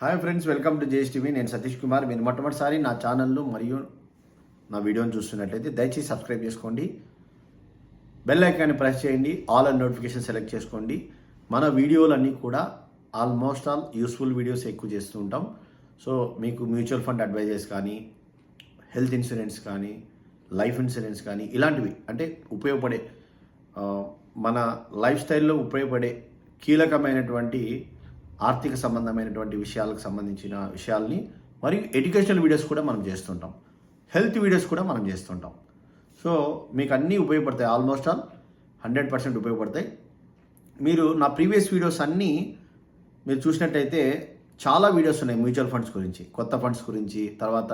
Hi friends welcome to JS TV నేను సతీష్ కుమార్. మీరు మొట్టమొదటిసారి నా ఛానల్ను మరియు నా వీడియోని చూస్తున్నట్లయితే దయచేసి సబ్స్క్రైబ్ చేసుకోండి. బెల్ ఐకాన్ని ప్రెస్ చేయండి. ఆల్ అండ్ నోటిఫికేషన్ సెలెక్ట్ చేసుకోండి. మన వీడియోలన్నీ కూడా ఆల్మోస్ట్ ఆల్ యూస్ఫుల్ వీడియోస్ ఎక్కువ చేస్తూ ఉంటాం. సో మీకు మ్యూచువల్ ఫండ్ అడ్వైజెస్ కానీ హెల్త్ ఇన్సూరెన్స్ కానీ లైఫ్ ఇన్సూరెన్స్ కానీ ఇలాంటివి అంటే ఉపయోగపడే మన లైఫ్ స్టైల్లో ఉపయోగపడే కీలకమైనటువంటి ఆర్థిక సంబంధమైనటువంటి విషయాలకు సంబంధించిన విషయాల్ని మరియు ఎడ్యుకేషనల్ వీడియోస్ కూడా మనం చేస్తుంటాం. హెల్త్ వీడియోస్ కూడా మనం చేస్తుంటాం. సో మీకు అన్నీ ఉపయోగపడతాయి ఆల్మోస్ట్ ఆల్. హండ్రెడ్ పర్సెంట్ ఉపయోగపడతాయి. మీరు నా ప్రీవియస్ వీడియోస్ అన్నీ మీరు చూసినట్టయితే చాలా వీడియోస్ ఉన్నాయి మ్యూచువల్ ఫండ్స్ గురించి. కొత్త ఫండ్స్ గురించి తర్వాత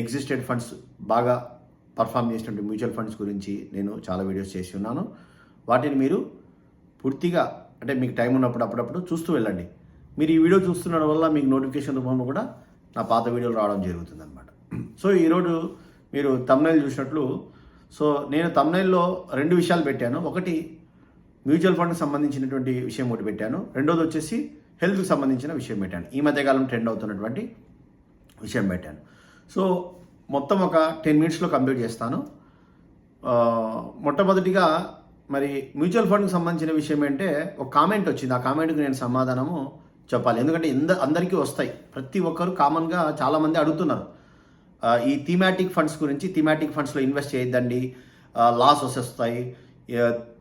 ఎగ్జిస్టెడ్ ఫండ్స్ బాగా పర్ఫామ్ చేసినటువంటి మ్యూచువల్ ఫండ్స్ గురించి నేను చాలా వీడియోస్ చేసి ఉన్నాను. వాటిని మీరు పూర్తిగా అంటే మీకు టైం ఉన్నప్పుడు అప్పుడప్పుడు చూస్తూ వెళ్ళండి. మీరు ఈ వీడియో చూస్తుండడం వల్ల మీకు నోటిఫికేషన్ రూపంలో కూడా నా పాత వీడియోలు రావడం జరుగుతుంది అనమాట సో ఈరోజు మీరు తమ్నైల్ చూసినట్లు సో నేను తమ్నైల్లో రెండు విషయాలు పెట్టాను. ఒకటి మ్యూచువల్ ఫండ్కి సంబంధించినటువంటి విషయం ఒకటి పెట్టాను. రెండోది వచ్చేసి హెల్త్కి సంబంధించిన విషయం పెట్టాను. ఈ మధ్యకాలం ట్రెండ్ అవుతున్నటువంటి విషయం పెట్టాను. సో మొత్తం ఒక టెన్ మినిట్స్లో కంప్లీట్ చేస్తాను. మొట్టమొదటిగా మరి మ్యూచువల్ ఫండ్కి సంబంధించిన విషయం ఏంటంటే ఒక కామెంట్ వచ్చింది. ఆ కామెంట్కి నేను సమాధానము చెప్పాలి. ఎందుకంటే ఇంద అందరికీ వస్తాయి. ప్రతి ఒక్కరు కామన్గా చాలామంది అడుగుతున్నారు. ఈ థీమాటిక్ ఫండ్స్ గురించి థీమాటిక్ ఫండ్స్లో ఇన్వెస్ట్ చేయొద్దండి. లాస్ వస్తాయి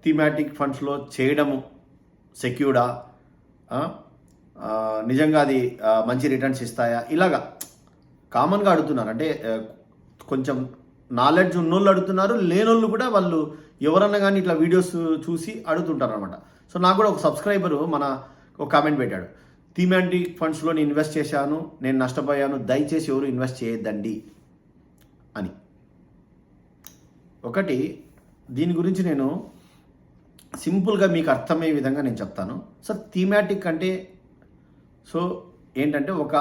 థీమాటిక్ ఫండ్స్లో చేయడము సెక్యూర్డా? నిజంగా అది మంచి రిటర్న్స్ ఇస్తాయా? ఇలాగా. కామన్గా అడుగుతున్నారు. అంటే కొంచెం నాలెడ్జ్ ఉన్నోళ్ళు అడుగుతున్నారు లేనోళ్ళు కూడా వాళ్ళు ఎవరన్నా కానీ ఇట్లా వీడియోస్ చూసి అడుగుతుంటారు అనమాట సో నాకు కూడా ఒక సబ్స్క్రైబరు మన ఒక కామెంట్ పెట్టాడు. థీమాటిక్ ఫండ్స్లో నేను ఇన్వెస్ట్ చేశాను నేను నష్టపోయాను దయచేసి ఎవరు ఇన్వెస్ట్ చేయొద్దండి అని. ఒకటి దీని గురించి నేను సింపుల్గా మీకు అర్థమయ్యే విధంగా నేను చెప్తాను. సో థీమాటిక్ అంటే సో ఏంటంటే ఒక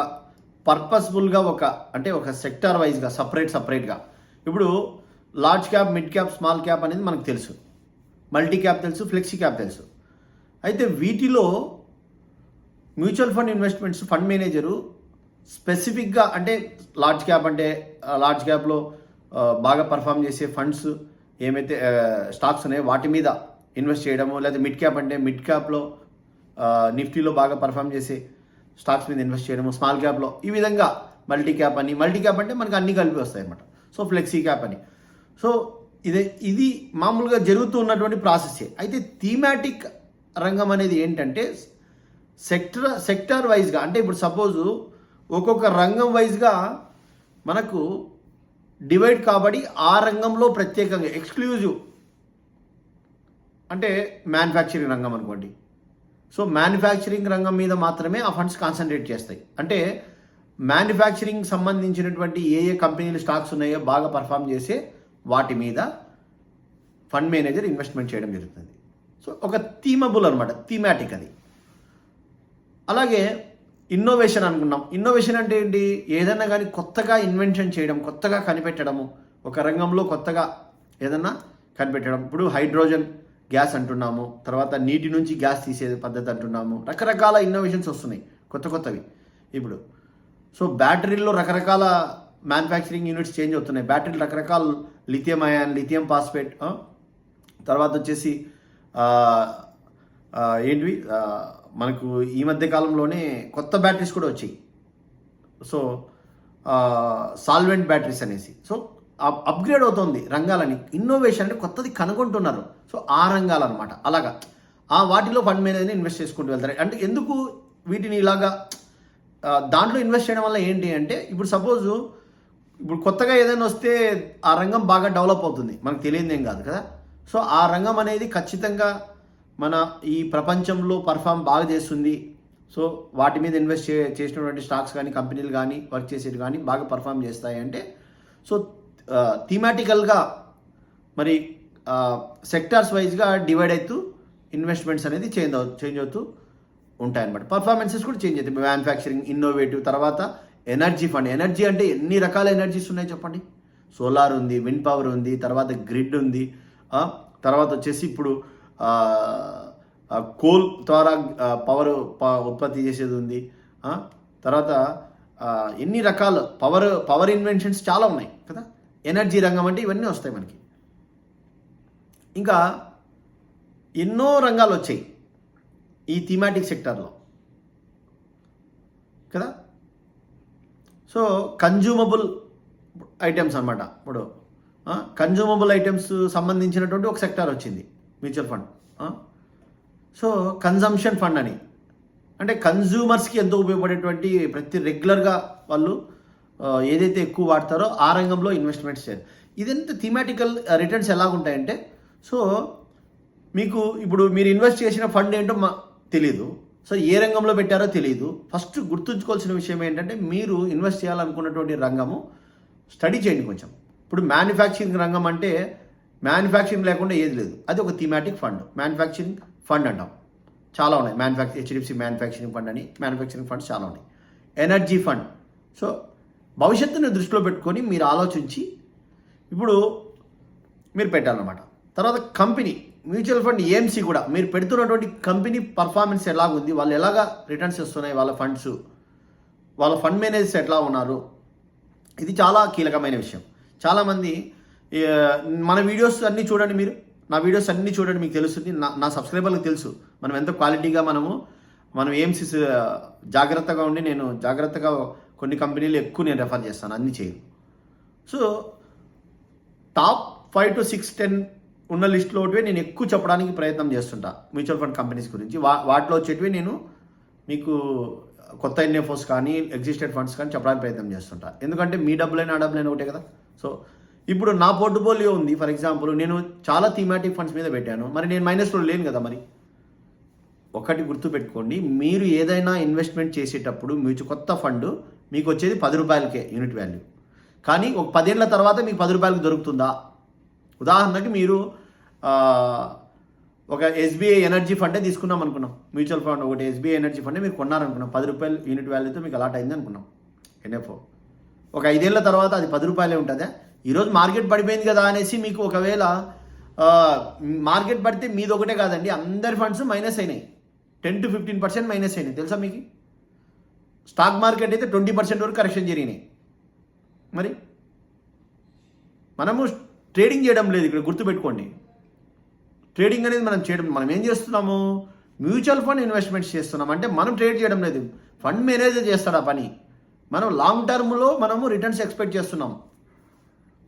పర్పస్ఫుల్గా ఒక అంటే ఒక సెక్టార్ వైజ్గా సపరేట్ సపరేట్గా ఇప్పుడు large cap mid cap small cap అనేది మనకు తెలుసు. మల్టీ క్యాప్ తెలుసు ఫ్లెక్సీ క్యాప్ తెలుసు. అయితే వీటిలో mutual fund investments fund manager స్పెసిఫిక్గా అంటే లార్జ్ క్యాప్ అంటే లార్జ్ క్యాప్లో బాగా పర్ఫామ్ చేసే ఫండ్స్ ఏమైతే స్టాక్స్ ఉన్నాయో వాటి మీద ఇన్వెస్ట్ చేయడము లేదా మిడ్ క్యాప్ అంటే మిడ్ క్యాప్లో నిఫ్టీలో బాగా పర్ఫామ్ చేసే స్టాక్స్ మీద ఇన్వెస్ట్ చేయడము స్మాల్ క్యాప్లో ఈ విధంగా మల్టీ క్యాప్ అని మల్టీ క్యాప్ అంటే మనకు అన్ని కలిపి వస్తాయి అన్నమాట సో ఫ్లెక్సీ క్యాప్ అని. సో ఇది ఇది మామూలుగా జరుగుతూ ఉన్నటువంటి ప్రాసెసే అయితే థీమాటిక్ రంగం అనేది ఏంటంటే సెక్టర్ సెక్టార్ వైజ్గా అంటే ఇప్పుడు సపోజు ఒక్కొక్క రంగం వైజ్గా మనకు డివైడ్ కాబడి ఆ రంగంలో ప్రత్యేకంగా ఎక్స్క్లూజివ్ అంటే మ్యానుఫ్యాక్చరింగ్ రంగం అనుకోండి. సో మ్యానుఫ్యాక్చరింగ్ రంగం మీద మాత్రమే ఆ ఫండ్స్ కాన్సన్ట్రేట్ చేస్తాయి. అంటే మ్యానుఫ్యాక్చరింగ్ సంబంధించినటువంటి ఏ ఏ కంపెనీలు స్టాక్స్ ఉన్నాయో బాగా పర్ఫామ్ చేసే వాటి మీద ఫండ్ మేనేజర్ ఇన్వెస్ట్మెంట్ చేయడం జరుగుతుంది. సో ఒక థీమబుల్ అనమాట థీమాటిక్ అది. అలాగే ఇన్నోవేషన్ అనుకున్నాం. ఇన్నోవేషన్ అంటే ఏంటి? ఏదైనా కానీ కొత్తగా ఇన్వెన్షన్ చేయడం కొత్తగా కనిపెట్టడము. ఒక రంగంలో కొత్తగా ఏదన్నా కనిపెట్టడం. ఇప్పుడు హైడ్రోజన్ గ్యాస్ అంటున్నాము. తర్వాత నీటి నుంచి గ్యాస్ తీసే పద్ధతి అంటున్నాము. రకరకాల ఇన్నోవేషన్స్ వస్తున్నాయి కొత్త కొత్తవి. ఇప్పుడు సో బ్యాటరీల్లో రకరకాల మ్యానుఫ్యాక్చరింగ్ యూనిట్స్ చేంజ్ అవుతున్నాయి. బ్యాటరీలు రకరకాల లిథియం అయాన్ లిథియం ఫాస్ఫేట్ తర్వాత వచ్చేసి ఏంటివి? మనకు ఈ మధ్య కాలంలోనే కొత్త బ్యాటరీస్ కూడా వచ్చాయి. సో సాల్వెంట్ బ్యాటరీస్ అనేసి. సో అప్- అప్గ్రేడ్ అవుతుంది రంగాలని. ఇన్నోవేషన్ అంటే కొత్తది కనుగొంటున్నారు. సో ఆ రంగాలు అనమాట అలాగా. ఆ వాటిలో ఫండ్ మేనేజర్ని ఇన్వెస్ట్ చేసుకుంటూ వెళ్తారు. అంటే ఎందుకు వీటిని ఇలాగా దాంట్లో ఇన్వెస్ట్ చేయడం వల్ల ఏంటి అంటే ఇప్పుడు సపోజు ఇప్పుడు కొత్తగా ఏదైనా వస్తే ఆ రంగం బాగా డెవలప్ అవుతుంది. మనకు తెలియదు ఏం కాదు కదా. సో ఆ రంగం అనేది ఖచ్చితంగా మన ఈ ప్రపంచంలో పర్ఫామ్ బాగా చేస్తుంది. సో వాటి మీద ఇన్వెస్ట్ చే చేసినటువంటి స్టాక్స్ కానీ కంపెనీలు కానీ వర్క్ చేసేవి కానీ బాగా పర్ఫామ్ చేస్తాయి అంటే సో థీమాటికల్గా మరి సెక్టార్స్ వైజ్గా డివైడ్ అవుతూ ఇన్వెస్ట్మెంట్స్ అనేది చేంజ్ అవు చేంజ్ అవుతూ ఉంటాయన్నమాట. పర్ఫార్మెన్సెస్ కూడా చేంజ్ అవుతాయి. మ్యానుఫ్యాక్చరింగ్ ఇన్నోవేటివ్ తర్వాత ఎనర్జీ ఫండ్ ఎనర్జీ అంటే ఎన్ని రకాల ఎనర్జీస్ ఉన్నాయి చెప్పండి? సోలార్ ఉంది విండ్ పవర్ ఉంది తర్వాత గ్రిడ్ ఉంది తర్వాత వచ్చేసి ఇప్పుడు కోల్ ద్వారా పవర్ ఉత్పత్తి చేసేది ఉంది తర్వాత ఎన్ని రకాల పవర్ పవర్ ఇన్వెన్షన్స్ చాలా ఉన్నాయి కదా? ఎనర్జీ రంగం అంటే ఇవన్నీ వస్తాయి మనకి. ఇంకా ఎన్నో రంగాలు వచ్చాయి. ఈ థీమాటిక్ సెక్టార్లో కదా? సో కన్జ్యూమబుల్ ఐటమ్స్ అనమాట ఇప్పుడు కన్జ్యూమబుల్ ఐటమ్స్ సంబంధించినటువంటి ఒక సెక్టార్ వచ్చింది mutual fund so consumption fund అని. అంటే కన్జ్యూమర్స్కి ఎంతో ఉపయోగపడేటువంటి ప్రతి రెగ్యులర్గా వాళ్ళు ఏదైతే ఎక్కువ వాడతారో ఆ రంగంలో ఇన్వెస్ట్మెంట్స్ చేయాలి. ఇదంతా థీమాటికల్ రిటర్న్స్ ఎలాగుంటాయంటే సో మీకు ఇప్పుడు మీరు ఇన్వెస్ట్ చేసిన ఫండ్ ఏంటో తెలీదు. తెలియదు సో ఏ రంగంలో పెట్టారో తెలియదు ఫస్ట్ గుర్తుంచుకోవాల్సిన విషయం ఏంటంటే మీరు ఇన్వెస్ట్ చేయాలనుకున్నటువంటి రంగము స్టడీ చేయండి కొంచెం. ఇప్పుడు మ్యానుఫ్యాక్చరింగ్ రంగం అంటే మ్యానుఫ్యాక్చరింగ్ లేకుండా ఏది లేదు. అది ఒక థీమాటిక్ ఫండ్. మ్యానుఫ్యాక్చరింగ్ ఫండ్ అంటాం. చాలా ఉన్నాయి. మ్యానుఫ్యాక్చర్ హెచ్డిఎఫ్సి మ్యానుఫ్యాక్చరింగ్ ఫండ్ అని మ్యానుఫ్యాక్చరింగ్ ఫండ్స్ చాలా ఉన్నాయి. Energy fund. సో భవిష్యత్తుని దృష్టిలో పెట్టుకొని మీరు ఆలోచించి ఇప్పుడు మీరు పెట్టాలన్నమాట. తర్వాత కంపెనీ. మ్యూచువల్ ఫండ్ ఏఎంసీ కూడా మీరు పెడుతున్నటువంటి కంపెనీ పర్ఫార్మెన్స్ ఎలాగుంది వాళ్ళు ఎలాగా రిటర్న్స్ ఇస్తున్నాయి వాళ్ళ ఫండ్స్ వాళ్ళ ఫండ్ మేనేజర్స్ ఎట్లా ఉన్నారు? ఇది చాలా కీలకమైన విషయం. చాలామంది మన వీడియోస్ అన్నీ చూడండి మీరు. నా వీడియోస్ అన్నీ చూడండి మీకు తెలుస్తుంది. నా నా సబ్స్క్రైబర్లకు తెలుసు. మనం ఎంత క్వాలిటీగా మనము మనం ఏమ్స్ జాగ్రత్తగా ఉండి నేను జాగ్రత్తగా కొన్ని కంపెనీలు ఎక్కువ నేను రెఫర్ చేస్తాను. అన్ని చేయను. So top five to six ten ఉన్న లిస్ట్లో ఒకటివే నేను ఎక్కువ చెప్పడానికి ప్రయత్నం చేస్తుంటా మ్యూచువల్ ఫండ్ కంపెనీస్ గురించి. వా వాటిలో వచ్చేటివి నేను మీకు కొత్త ఎన్ఎఫ్ఓస్ కానీ ఎగ్జిస్టెడ్ ఫండ్స్ కానీ చెప్పడానికి ప్రయత్నం చేస్తుంటా. ఎందుకంటే మీ డబ్బులైనా ఆ డబ్బులైనా ఒకటే కదా. సో ఇప్పుడు నా పోర్ట్ఫోలియో ఉంది ఫర్ ఎగ్జాంపుల్ నేను చాలా థీమాటిక్ ఫండ్స్ మీద పెట్టాను. మరి నేను మైనస్లో లేను కదా మరి. ఒకటి గుర్తుపెట్టుకోండి మీరు ఏదైనా ఇన్వెస్ట్మెంట్ చేసేటప్పుడు మీ కొత్త ఫండ్ మీకు వచ్చేది పది రూపాయలకే యూనిట్ వాల్యూ కానీ ఒక పదేళ్ళ తర్వాత మీకు పది రూపాయలకు దొరుకుతుందా? ఉదాహరణకి మీరు ఒక ఎస్బీఐ ఎనర్జీ ఫండే తీసుకున్నాం అనుకున్నాం. మ్యూచువల్ ఫండ్ ఒకటి ఎస్బీఐ ఎనర్జీ ఫండే మీరు కొన్నారనుకున్నాం. పది రూపాయలు యూనిట్ వాల్యూతో మీకు అలాట్ అయింది అనుకున్నాం. ఎన్ఎఫ్ఓ ఒక ఐదేళ్ళ తర్వాత అది పది రూపాయలే ఉంటుందా? ఈరోజు మార్కెట్ పడిపోయింది కదా అనేసి మీకు ఒకవేళ మార్కెట్ పడితే మీది ఒకటే కాదండి అందరి ఫండ్స్ మైనస్ అయినాయి. Ten to fifteen percent minus అయినాయి. తెలుసా మీకు? స్టాక్ మార్కెట్ అయితే ట్వంటీ పర్సెంట్ వరకు కరెక్షన్ జరిగినాయి. మరి? మనము ట్రేడింగ్ చేయడం లేదు ఇక్కడ గుర్తుపెట్టుకోండి. ట్రేడింగ్ అనేది మనం చేయడం మనం ఏం చేస్తున్నాము? మ్యూచువల్ ఫండ్ ఇన్వెస్ట్మెంట్స్ చేస్తున్నాం. అంటే మనం ట్రేడ్ చేయడం లేదు. ఫండ్ మేనేజర్ చేస్తాడు ఆ పని. మనం లాంగ్ టర్మ్లో మనము రిటర్న్స్ ఎక్స్పెక్ట్ చేస్తున్నాం.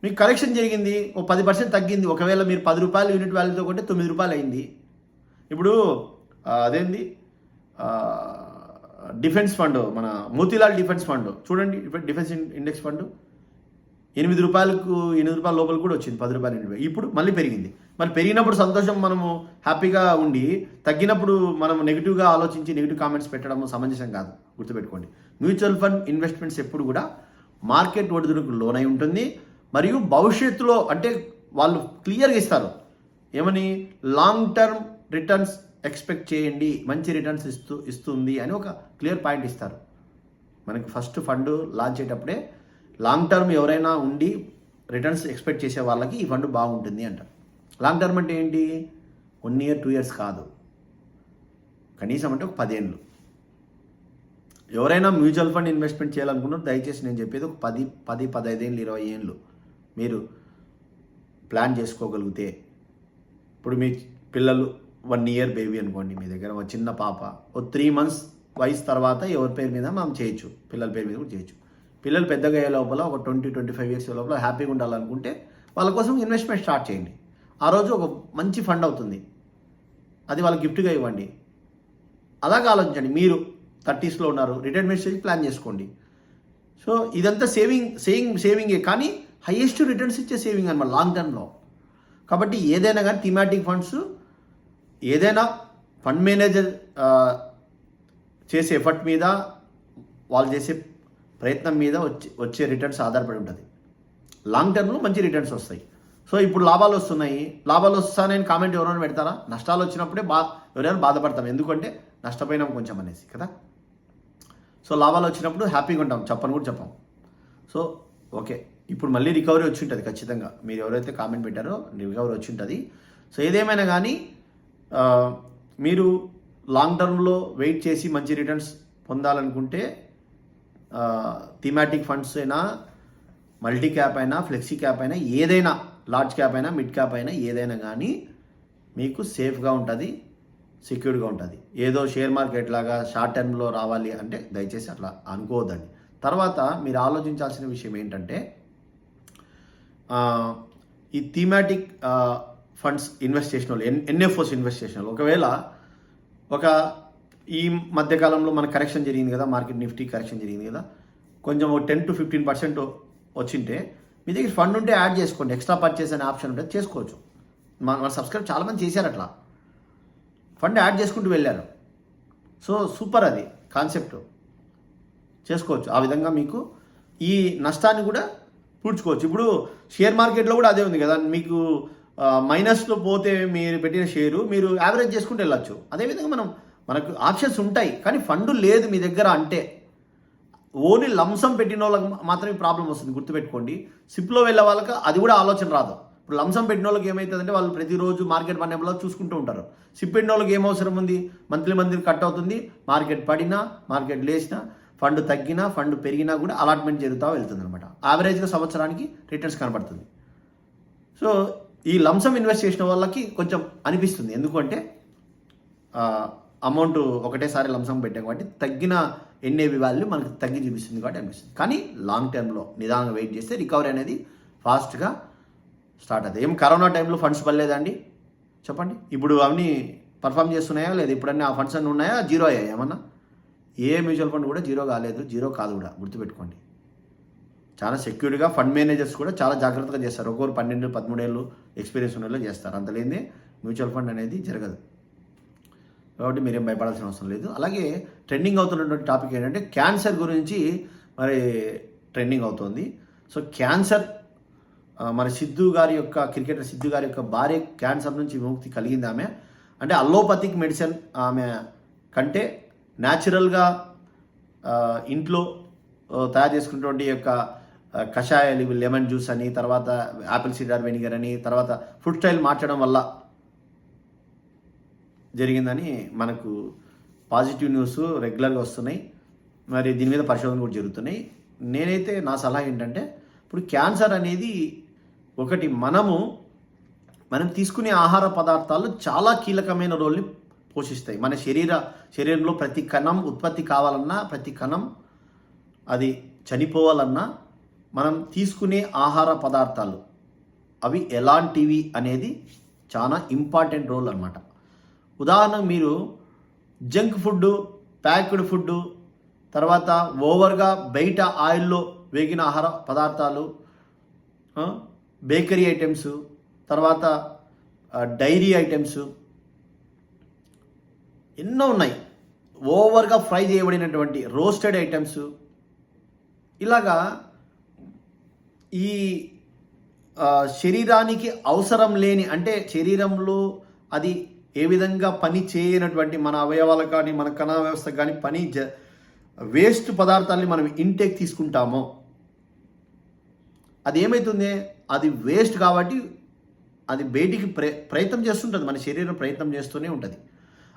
మీకు కరెక్షన్ జరిగింది ఓ పది పర్సెంట్ తగ్గింది. ఒకవేళ మీరు పది రూపాయలు యూనిట్ వాల్యూతో కొంటే తొమ్మిది రూపాయలు అయింది. ఇప్పుడు అదేంది? డిఫెన్స్ ఫండ్ మన మోతీలాల్ డిఫెన్స్ ఫండ్. చూడండి డిఫెన్స్ ఇండెక్స్ ఫండ్. ఎనిమిది రూపాయలకు ఎనిమిది రూపాయల లోపల కూడా వచ్చింది పది రూపాయలు ఎనిమిది ఇప్పుడు మళ్ళీ పెరిగింది. మరి పెరిగినప్పుడు సంతోషం మనము హ్యాపీగా ఉండి తగ్గినప్పుడు మనం నెగిటివ్గా ఆలోచించి నెగిటివ్ కామెంట్స్ పెట్టడం సమంజసం కాదు గుర్తుపెట్టుకోండి. మ్యూచువల్ ఫండ్ ఇన్వెస్ట్మెంట్స్ ఎప్పుడు కూడా మార్కెట్ ఒడిదుడుకు లోనై ఉంటుంది. మరియు భవిష్యత్తులో అంటే వాళ్ళు క్లియర్గా ఇస్తారు. ఏమని? లాంగ్ టర్మ్ రిటర్న్స్ ఎక్స్పెక్ట్ చేయండి మంచి రిటర్న్స్ ఇస్తూ ఇస్తుంది అని ఒక క్లియర్ పాయింట్ ఇస్తారు. మనకి ఫస్ట్ ఫండ్ లాంచ్ అయ్యేటప్పుడే లాంగ్ టర్మ్ ఎవరైనా ఉండి రిటర్న్స్ ఎక్స్పెక్ట్ చేసే వాళ్ళకి ఈ ఫండ్ బాగుంటుంది అంట. లాంగ్ టర్మ్ అంటే ఏంటి? వన్ ఇయర్ టూ ఇయర్స్ కాదు. కనీసం అంటే ఒక పదేళ్ళు. ఎవరైనా మ్యూచువల్ ఫండ్ ఇన్వెస్ట్మెంట్ చేయాలనుకున్నారు దయచేసి నేను చెప్పేది ఒక పది పది పదహైదేళ్ళు ఇరవై ఏళ్ళు మీరు ప్లాన్ చేసుకోగలిగితే. ఇప్పుడు మీ పిల్లలు వన్ ఇయర్ బేబీ అనుకోండి మీ దగ్గర ఒక చిన్న పాప ఓ త్రీ మంత్స్ వయసు తర్వాత ఎవరి పేరు మీద మనం చేయొచ్చు. పిల్లల పేరు మీద కూడా చేయొచ్చు. పిల్లలు పెద్దగా అయ్యే లోపల ఒక ట్వంటీ ట్వంటీ ఫైవ్ ఇయర్స్ లోపల హ్యాపీగా ఉండాలనుకుంటే వాళ్ళ కోసం ఇన్వెస్ట్మెంట్ స్టార్ట్ చేయండి. ఆ రోజు ఒక మంచి ఫండ్ అవుతుంది. అది వాళ్ళకి గిఫ్ట్గా ఇవ్వండి. అలాగే ఆలోచించండి. మీరు థర్టీస్లో ఉన్నారు. రిటైర్మెంట్ స్టేజ్ ప్లాన్ చేసుకోండి. సో ఇదంతా సేవింగ్ సేవింగ్ సేవింగే కానీ హైయెస్ట్ రిటర్న్స్ ఇచ్చే సేవింగ్ అనమాట లాంగ్ టర్మ్లో కాబట్టి ఏదైనా కానీ థీమాటిక్ ఫండ్స్ ఏదైనా ఫండ్ మేనేజర్ చేసే ఎఫర్ట్ మీద వాళ్ళు చేసే ప్రయత్నం మీద వచ్చే వచ్చే రిటర్న్స్ ఆధారపడి ఉంటుంది. లాంగ్ టర్మ్లో మంచి రిటర్న్స్ వస్తాయి. సో ఇప్పుడు లాభాలు వస్తున్నాయి. లాభాలు వస్తానని కామెంట్ ఎవరైనా పెడతారా? నష్టాలు వచ్చినప్పుడే బా ఎవరైనా బాధపడతాం. ఎందుకంటే నష్టపోయినాం కొంచెం అనేసి కదా? సో లాభాలు వచ్చినప్పుడు హ్యాపీగా ఉంటాం. చెప్పని కూడా చెప్పాం. సో ఓకే ఇప్పుడు మళ్ళీ రికవరీ వచ్చి ఉంటుంది ఖచ్చితంగా. మీరు ఎవరైతే కామెంట్ పెట్టారో రికవరీ వచ్చి ఉంటుంది. సో ఏదేమైనా కానీ మీరు లాంగ్ టర్మ్లో వెయిట్ చేసి మంచి రిటర్న్స్ పొందాలనుకుంటే థీమాటిక్ ఫండ్స్ అయినా మల్టీ క్యాప్ అయినా ఫ్లెక్సీ క్యాప్ అయినా ఏదైనా లార్జ్ క్యాప్ అయినా మిడ్ క్యాప్ అయినా ఏదైనా కానీ మీకు సేఫ్గా ఉంటుంది సెక్యూర్డ్గా ఉంటుంది. ఏదో షేర్ మార్కెట్ లాగా షార్ట్ టర్మ్లో రావాలి అంటే దయచేసి అట్లా అనుకోవద్దండి. తర్వాత మీరు ఆలోచించాల్సిన విషయం ఏంటంటే ఈ థీమాటిక్ ఫండ్స్ ఇన్వెస్ట్ చేసిన వాళ్ళు ఎన్ ఎన్ఎఫ్ఓస్ ఇన్వెస్ట్ చేసిన వాళ్ళు ఒకవేళ ఒక ఈ మధ్యకాలంలో మన కరెక్షన్ జరిగింది కదా మార్కెట్ నిఫ్టీ కరెక్షన్ జరిగింది కదా. కొంచెం టెన్ టు ఫిఫ్టీన్ పర్సెంట్ వచ్చింటే మీ దగ్గర ఫండ్ ఉంటే యాడ్ చేసుకోండి ఎక్స్ట్రా పర్చేస్ అనే ఆప్షన్ ఉంటే చేసుకోవచ్చు. మన మన సబ్స్క్రైబ్ చాలామంది చేశారు అట్లా. ఫండ్ యాడ్ చేసుకుంటూ వెళ్ళారు. సో సూపర్ అది కాన్సెప్ట్. చేసుకోవచ్చు. ఆ విధంగా మీకు ఈ నష్టాన్ని కూడా పూడ్చుకోవచ్చు. ఇప్పుడు షేర్ మార్కెట్లో కూడా అదే ఉంది కదా మీకు మైనస్లో పోతే మీరు పెట్టిన షేరు మీరు యావరేజ్ చేసుకుంటూ వెళ్ళచ్చు. అదేవిధంగా మనం మనకు ఆప్షన్స్ ఉంటాయి కానీ ఫండ్ లేదు మీ దగ్గర అంటే ఓన్లీ లంసం పెట్టిన వాళ్ళకి మాత్రమే ప్రాబ్లం వస్తుంది గుర్తుపెట్టుకోండి. సిప్లో వెళ్ళే వాళ్ళకి అది కూడా ఆలోచన రాదు. ఇప్పుడు లంసం పెట్టిన వాళ్ళకి ఏమవుతుందంటే వాళ్ళు ప్రతిరోజు మార్కెట్ పడినప్పుడు చూసుకుంటూ ఉంటారు. సిప్ పెట్టిన వాళ్ళకి ఏం అవసరం ఉంది? మంత్లీ మంత్లీ కట్ అవుతుంది మార్కెట్ పడినా మార్కెట్ లేచినా ఫండ్ తగ్గినా ఫండ్ పెరిగినా కూడా అలాట్మెంట్ జరుగుతూ వెళ్తుంది అనమాట యావరేజ్గా సంవత్సరానికి రిటర్న్స్ కనబడుతుంది. సో ఈ లంసం ఇన్వెస్ట్ చేసిన వాళ్ళకి కొంచెం అనిపిస్తుంది. ఎందుకంటే అమౌంట్ ఒకటేసారి లంసం పెట్టాం కాబట్టి తగ్గిన ఎన్ఏవి వాల్యూ మనకు తగ్గి చూపిస్తుంది కాబట్టి అనిపిస్తుంది. కానీ లాంగ్ టర్మ్లో నిదానంగా వెయిట్ చేస్తే రికవరీ అనేది ఫాస్ట్గా స్టార్ట్ అవుతుంది. ఏం కరోనా టైంలో ఫండ్స్ పడలేదండి చెప్పండి. ఇప్పుడు అవన్నీ పర్ఫామ్ చేస్తున్నాయా లేదా? ఇప్పుడన్నీ ఆ ఫండ్స్ అన్నీ ఉన్నాయా? జీరో అయ్యాయి? ఏమన్నా? ఏ మ్యూచువల్ ఫండ్ కూడా జీరో కాలేదు. జీరో కాదు కూడా. గుర్తుపెట్టుకోండి. చాలా సెక్యూర్గా ఫండ్ మేనేజర్స్ కూడా చాలా జాగ్రత్తగా చేస్తారు. ఒక్కొక్కరు పన్నెండు పదమూడేళ్ళు ఎక్స్పీరియన్స్ ఉన్న వాళ్ళు చేస్తారు. అంత లేని మ్యూచువల్ ఫండ్ అనేది జరగదు. కాబట్టి మీరేం భయపడాల్సిన అవసరం లేదు. అలాగే ట్రెండింగ్ అవుతున్నటువంటి టాపిక్ ఏంటంటే క్యాన్సర్ గురించి మరి ట్రెండింగ్ అవుతుంది. సో క్యాన్సర్ మన సిద్ధు గారి యొక్క క్రికెటర్ సిద్ధు గారి యొక్క భార్య క్యాన్సర్ నుంచి విముక్తి కలిగింది ఆమె. అంటే అల్లోపతిక్ మెడిసిన్ ఆమె కంటే న్యాచురల్గా ఇంట్లో తయారు చేసుకున్నటువంటి యొక్క కషాయాలు లెమన్ జ్యూస్ అని తర్వాత యాపిల్ సిడార్ వెనిగర్ అని తర్వాత ఫుడ్ స్టైల్ మార్చడం వల్ల జరిగిందని మనకు పాజిటివ్ న్యూస్ రెగ్యులర్గా వస్తున్నాయి. మరి దీని మీద పరిశోధన కూడా జరుగుతున్నాయి. నేనైతే నా సలహా ఏంటంటే ఇప్పుడు క్యాన్సర్ అనేది ఒకటి మనము మనం తీసుకునే ఆహార పదార్థాలు చాలా కీలకమైన రోల్ని పోషిస్తాయి. మన శరీర శరీరంలో ప్రతి కణం ఉత్పత్తి కావాలన్నా ప్రతి కణం అది చనిపోవాలన్నా మనం తీసుకునే ఆహార పదార్థాలు అవి ఎలాంటివి అనేది చాలా ఇంపార్టెంట్ రోల్ అనమాట ఉదాహరణకు మీరు జంక్ ఫుడ్ ప్యాక్డ్ ఫుడ్ తర్వాత ఓవర్గా బయట ఆయిల్లో వేగిన ఆహార పదార్థాలు బేకరీ ఐటమ్స్ తర్వాత డైరీ ఐటమ్స్ ఎన్నో ఉన్నాయి. ఓవర్గా ఫ్రై చేయబడినటువంటి రోస్టెడ్ ఐటమ్స్. ఇలాగా ఈ శరీరానికి అవసరం లేని అంటే శరీరంలో అది ఏ విధంగా పని చేయనటువంటి మన అవయవాలకు కానీ మన కణ వ్యవస్థ కానీ పని జ వేస్ట్ పదార్థాలని మనం ఇంటేక్ తీసుకుంటామో అది ఏమవుతుంది అది వేస్ట్ కాబట్టి అది బయటికి ప్ర ప్రయత్నం చేస్తుంటుంది. మన శరీరం ప్రయత్నం చేస్తూనే ఉంటుంది.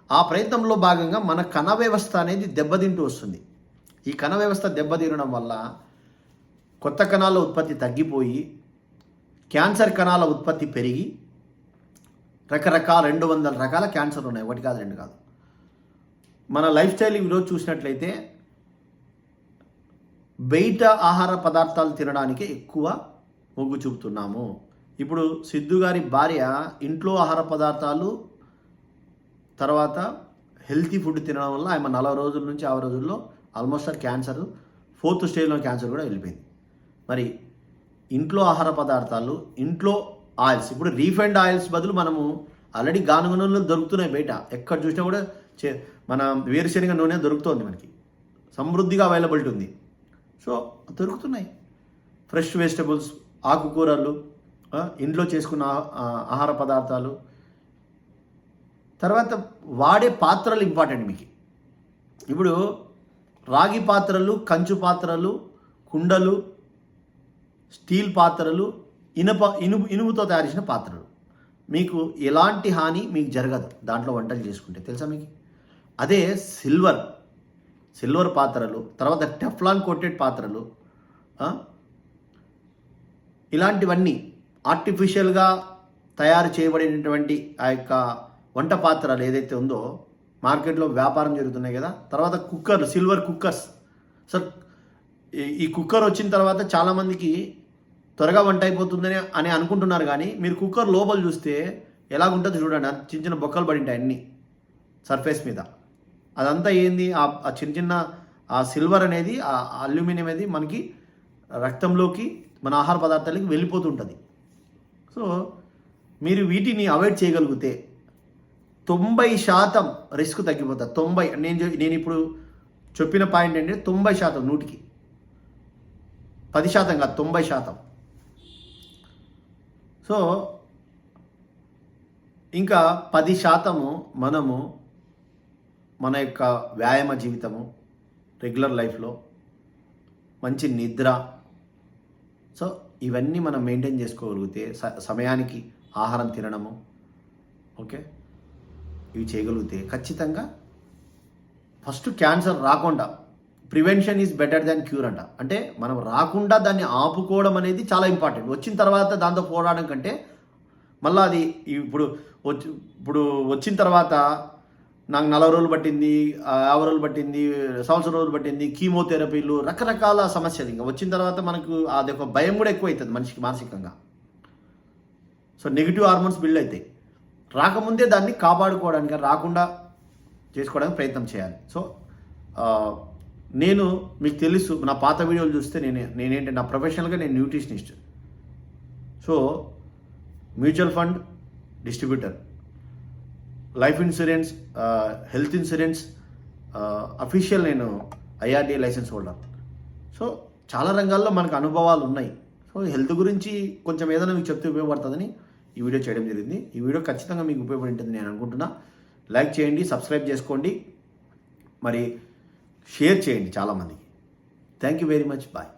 ఆ ప్రయత్నంలో భాగంగా మన కణ వ్యవస్థ అనేది దెబ్బతింటూ వస్తుంది. ఈ కణ వ్యవస్థ దెబ్బతినడం వల్ల కొత్త కణాల ఉత్పత్తి తగ్గిపోయి క్యాన్సర్ కణాల ఉత్పత్తి పెరిగి రకరకాల రెండు వందల రకాల క్యాన్సర్లు ఉన్నాయి. ఒకటి కాదు రెండు కాదు. మన లైఫ్ స్టైల్ ఈరోజు చూసినట్లయితే బయట ఆహార పదార్థాలు తినడానికి ఎక్కువ మొగ్గు చూపుతున్నాము. ఇప్పుడు సిద్ధు గారి భార్య ఇంట్లో ఆహార పదార్థాలు తర్వాత హెల్తీ ఫుడ్ తినడం వల్ల ఆమె నలభై రోజుల నుంచి ఆరు రోజుల్లో ఆల్మోస్ట్ క్యాన్సర్ ఫోర్త్ స్టేజ్లో క్యాన్సర్ కూడా వెళ్ళిపోయింది. మరి ఇంట్లో ఆహార పదార్థాలు ఇంట్లో ఆయిల్స్. ఇప్పుడు రీఫైండ్ ఆయిల్స్ బదులు మనము ఆల్రెడీ గానుగ దొరుకుతున్నాయి బయట. ఎక్కడ చూసినా కూడా చే- మన వేరుశనగ నూనె దొరుకుతుంది మనకి. సమృద్ధిగా అవైలబిలిటీ ఉంది. సో దొరుకుతున్నాయి. ఫ్రెష్ వెజిటబుల్స్ ఆకుకూరలు ఇంట్లో చేసుకున్న ఆహార పదార్థాలు. తర్వాత వాడే పాత్రలు ఇంపార్టెంట్ మీకు. ఇప్పుడు రాగి పాత్రలు కంచు పాత్రలు కుండలు స్టీల్ పాత్రలు ఇనుప ఇనుము ఇనుముతో తయారు చేసిన పాత్రలు. మీకు ఎలాంటి హాని మీకు జరగదు. దాంట్లో వంటలు చేసుకుంటే. తెలుసా మీకు? అదే సిల్వర్. సిల్వర్ పాత్రలు తర్వాత టెఫ్లాన్ కోటెడ్ పాత్రలు ఇలాంటివన్నీ ఆర్టిఫిషియల్గా తయారు చేయబడినటువంటి ఆ యొక్క వంట పాత్రలు ఏదైతే ఉందో మార్కెట్లో వ్యాపారం జరుగుతున్నాయి కదా. తర్వాత కుక్కర్లు సిల్వర్ కుక్కర్స్. సార్ ఈ- ఈ కుక్కర్ వచ్చిన తర్వాత చాలామందికి త్వరగా వంట అయిపోతుందని అని అనుకుంటున్నారు కానీ మీరు కుక్కర్ లోపల చూస్తే ఎలాగుంటుంది చూడండి. చిన్న చిన్న బొక్కలు పడి ఉంటాయి అన్నీ సర్ఫేస్ మీద. అదంతా ఏంది? ఆ ఆ చిన్న చిన్న ఆ సిల్వర్ అనేది ఆ అల్యూమినియం అనేది మనకి రక్తంలోకి మన ఆహార పదార్థాలకి వెళ్ళిపోతుంటుంది. సో మీరు వీటిని అవాయిడ్ చేయగలిగితే తొంభై శాతం రిస్క్ తగ్గిపోతుంది. తొంభై నేను నేను ఇప్పుడు చెప్పిన పాయింట్ ఏంటంటే తొంభై శాతం నూటికి. పది శాతం కాదు తొంభై శాతం. సో ఇంకా పది శాతము మనము మన యొక్క వ్యాయామ జీవితము రెగ్యులర్ లైఫ్లో మంచి నిద్ర సో ఇవన్నీ మనం మెయింటైన్ చేసుకోగలిగితే స- సమయానికి ఆహారం తినడము ఓకే? ఇవి చేయగలిగితే ఖచ్చితంగా ఫస్ట్ క్యాన్సర్ రాకుండా prevention is better than cure అంట. అంటే మనం రాకుండా దాన్ని ఆపుకోవడం అనేది చాలా ఇంపార్టెంట్. వచ్చిన తర్వాత దాంతో పోరాడడం కంటే మళ్ళీ అది ఇప్పుడు వచ్చి ఇప్పుడు వచ్చిన తర్వాత నాకు నలభై రోజులు పట్టింది యాభై రోజులు పట్టింది సంవత్సరం రోజులు పట్టింది కీమోథెరపీలు రకరకాల సమస్యలు ఇంకా. వచ్చిన తర్వాత మనకు అది ఒక భయం కూడా ఎక్కువ అవుతుంది మనిషికి మానసికంగా. సో నెగిటివ్ హార్మోన్స్ బిల్డ్ అవుతాయి రాకముందే దాన్ని కాపాడుకోవడానికి రాకుండా చేసుకోవడానికి ప్రయత్నం చేయాలి. సో నేను మీకు తెలుసు నా పాత వీడియోలు చూస్తే నేను నేనేంటి నా ప్రొఫెషనల్గా నేను nutritionist. So mutual fund distributor. Life insurance health insurance official నేను ఐఆర్డీ లైసెన్స్ హోల్డర్. సో చాలా రంగాల్లో మనకు అనుభవాలు ఉన్నాయి. సో హెల్త్ గురించి కొంచెం ఏదైనా మీకు చెప్తే ఉపయోగపడుతుందని ఈ వీడియో చేయడం జరిగింది. ఈ వీడియో ఖచ్చితంగా మీకు ఉపయోగపడి ఉంటుంది నేను అనుకుంటున్నా. లైక్ చేయండి సబ్స్క్రైబ్ చేసుకోండి. మరి షేర్ చేయండి చాలామందికి. Thank you very much bye